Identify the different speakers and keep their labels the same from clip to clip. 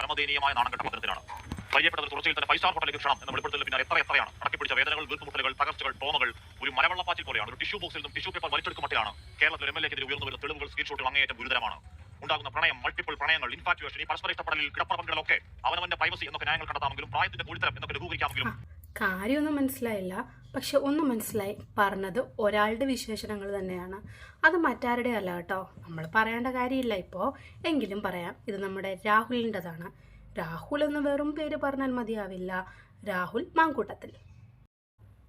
Speaker 1: പരമദയനീയമായ നാണംകെട്ട പത്രത്തിലാണ്. പരിചയപ്പെട്ടത് ഒരു തുറച്ചയിൽ തന്നെ ഫൈവ് സ്റ്റാർ ഹോട്ടലിലേക്ക് ക്ഷണം എന്ന വെളിപ്പെടുത്തൽ പിന്നെ എത്ര എത്രയാണ്? അടക്കിപ്പിടിച്ച വേദനകൾ വീർപ്പുമുട്ടലുകൾ തകർച്ചകൾ ട്രോമകൾ ഒരു മലവെള്ളപ്പാച്ചിൽ പോലെയാണ്. ഒരു ടിഷ്യൂ ബോക്സിൽ നിന്നും ടിഷ്യൂ പേപ്പർ വലിച്ചെടുക്കും മട്ടിലാണ് കേരളത്തിൽ എം എൽ എക്കെതിരെ ഉയർന്നു വരുന്ന തെളിവുകൾ സ്ക്രീൻഷോട്ടുകൾ അങ്ങേയറ്റം ഗുരുതരമാണ്. ഉണ്ടാകുന്ന പ്രണയം മൾട്ടിപ്പിൾ പ്രണയങ്ങൾ ഇൻഫാക്ച്വേഷൻ ഈ പരസ്പര ഇഷ്ടപ്പെടലിൽ കിടപ്പറമ്പുകളൊക്കെ അവനവന്റെ പ്രൈവസി എന്നൊക്കെ ന്യായങ്ങൾ കണ്ടെത്താമെങ്കിലും പ്രായത്തിന്റെ കൂടിത്തരം എന്നൊക്കെ ലഘൂകരിക്കാമെങ്കിലും
Speaker 2: കാര്യമൊന്നും മനസ്സിലായില്ല. പക്ഷെ ഒന്ന് മനസ്സിലായി പറഞ്ഞത് ഒരാളുടെ വിശേഷണങ്ങൾ തന്നെയാണ്. അത് മറ്റാരുടെ അല്ല കേട്ടോ. നമ്മൾ പറയേണ്ട കാര്യമില്ല ഇപ്പോൾ എങ്കിലും പറയാം ഇത് നമ്മുടെ രാഹുലിന്റെതാണ്. രാഹുൽ എന്ന് വെറും പേര് പറഞ്ഞാൽ മതിയാവില്ല. രാഹുൽ മാങ്കൂട്ടത്തിൽ.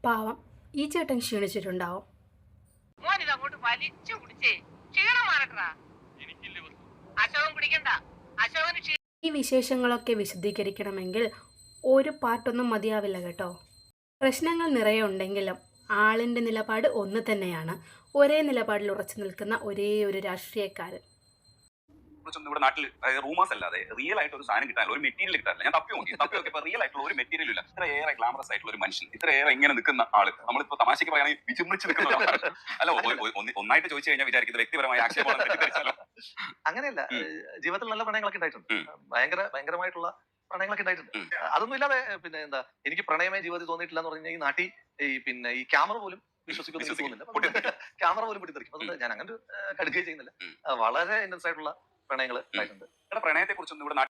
Speaker 2: പാവം ഈ ചേട്ടൻ ക്ഷീണിച്ചിട്ടുണ്ടാവും.
Speaker 3: അങ്ങോട്ട് വലിച്ചു കുടിച്ചേ. ക്ഷീണം മാറട്ടാ അശോകൻ കുടിക്കണ്ട. അശോകന്
Speaker 2: ഈ വിശേഷങ്ങളൊക്കെ വിശദീകരിക്കണമെങ്കിൽ ഒരു പാട്ടൊന്നും മതിയാവില്ല കേട്ടോ. പ്രശ്നങ്ങൾ നിറയെ ഉണ്ടെങ്കിലും ആളിന്റെ നിലപാട് ഒന്ന് തന്നെയാണ്. ഒരേ നിലപാടിൽ ഉറച്ചു നിൽക്കുന്ന ഒരേ ഒരു രാഷ്ട്രീയക്കാരൻ.
Speaker 4: ഇവിടെ നാട്ടിൽ റൂമേഴ്സ് അല്ലാതെ റിയൽ ആയിട്ട് ഒരു സാധനം കിട്ടാനില്ല ഒരു മെറ്റീരിയൽ കിട്ടാനില്ല ഞാൻ തപ്പി നോക്കി. തപ്പി നോക്കിയപ്പോൾ റിയൽ ആയിട്ടുള്ള ഒരു മെറ്റീരിയൽ ഇല്ല. ഇത്ര ഏറെ ഗ്ലാമറസ് ആയിട്ടുള്ള ഒരു മനുഷ്യൻ ഇത്ര ഏറെ ഇങ്ങനെ നിൽക്കുന്ന ആൾ. നമ്മളിപ്പോ തമാശക്ക് പറയുകയാണെങ്കിൽ വിചുമ്രിച്ച് നിൽക്കുന്ന. അല്ല ഒന്നായിട്ട് ചോദിച്ചു കഴിഞ്ഞാൽ വിചാരിക്കുന്നത് വ്യക്തിപരമായ ആക്ഷേപമാണ്
Speaker 5: അങ്ങനെയല്ല. ജീവിതത്തിൽ നല്ല പ്രണയങ്ങളൊക്കെ ഉണ്ടായിട്ടുണ്ട്. ഭയങ്കര ഭയങ്കരമായിട്ടുള്ള പ്രണയങ്ങളൊക്കെ ഉണ്ടായിട്ടുണ്ട്. അതൊന്നും ഇല്ലാതെ പിന്നെ എന്താ എനിക്ക് പ്രണയമേ ജീവിതത്തിൽ തോന്നിയിട്ടില്ല എന്ന് പറഞ്ഞാൽ ഈ നാട്ടിൽ ഈ പിന്നെ ഈ ക്യാമറ പോലും വിശ്വസിക്കുന്നു തോന്നുന്നില്ല. ക്യാമറ പോലും പിടിത്തെറിക്കും അതുകൊണ്ട് ഞാൻ അങ്ങനെ കടുക്കുകയും ചെയ്യുന്നില്ല. വളരെ ഇൻഡൻസ് ആയിട്ടുള്ള പ്രണയങ്ങൾ ഉണ്ടായിട്ടുണ്ട്.
Speaker 4: പ്രണയത്തെ കുറിച്ചൊന്നും ഇവിടെ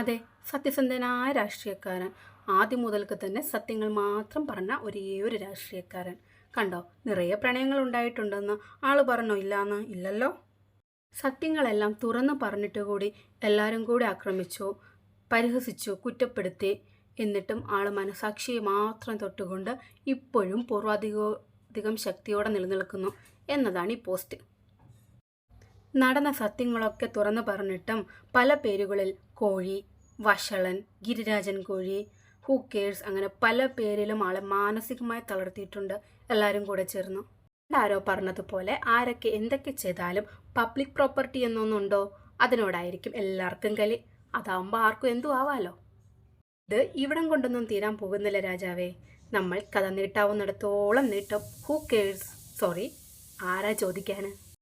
Speaker 2: അതെ സത്യസന്ധനായ രാഷ്ട്രീയക്കാരൻ. ആദ്യം മുതൽക്ക് തന്നെ സത്യങ്ങൾ മാത്രം പറഞ്ഞ ഒരേ ഒരു രാഷ്ട്രീയക്കാരൻ. കണ്ടോ നിറയെ പ്രണയങ്ങൾ ഉണ്ടായിട്ടുണ്ടെന്ന് ആൾ പറഞ്ഞോ ഇല്ലാന്ന്? ഇല്ലല്ലോ. സത്യങ്ങളെല്ലാം തുറന്നു പറഞ്ഞിട്ട് കൂടി എല്ലാവരും കൂടി ആക്രമിച്ചു. പരിഹസിച്ചു കുറ്റപ്പെടുത്തി എന്നിട്ടും ആൾ മനസാക്ഷിയെ മാത്രം തൊട്ടുകൊണ്ട് ഇപ്പോഴും പൂർവാധികം ശക്തിയോടെ നിലനിൽക്കുന്നു എന്നതാണ് ഈ പോസ്റ്റ്. നടന്ന സത്യങ്ങളൊക്കെ തുറന്നു പറഞ്ഞിട്ടും പല പേരുകളിൽ കോഴി വഷളൻ ഗിരിരാജൻ കോഴി ഹൂക്കേഴ്സ് അങ്ങനെ പല പേരിലും ആളെ മാനസികമായി തളർത്തിയിട്ടുണ്ട്. എല്ലാവരും കൂടെ ചേർന്നു. ആരോ പറഞ്ഞതുപോലെ ആരൊക്കെ എന്തൊക്കെ ചെയ്താലും പബ്ലിക് പ്രോപ്പർട്ടി എന്നൊന്നുണ്ടോ? അതിനോടായിരിക്കും എല്ലാവർക്കും കലി. അതാവുമ്പോൾ ആർക്കും എന്തു ആവാലോ? ഇത് ഇവിടം കൊണ്ടൊന്നും തീരാൻ പോകുന്നില്ല രാജാവേ. നമ്മൾ കഥ നീട്ടാവുന്നിടത്തോളം നീട്ടും. ഹൂ കേഴ്സ് സോറി ആരാ ചോദിക്കാന്?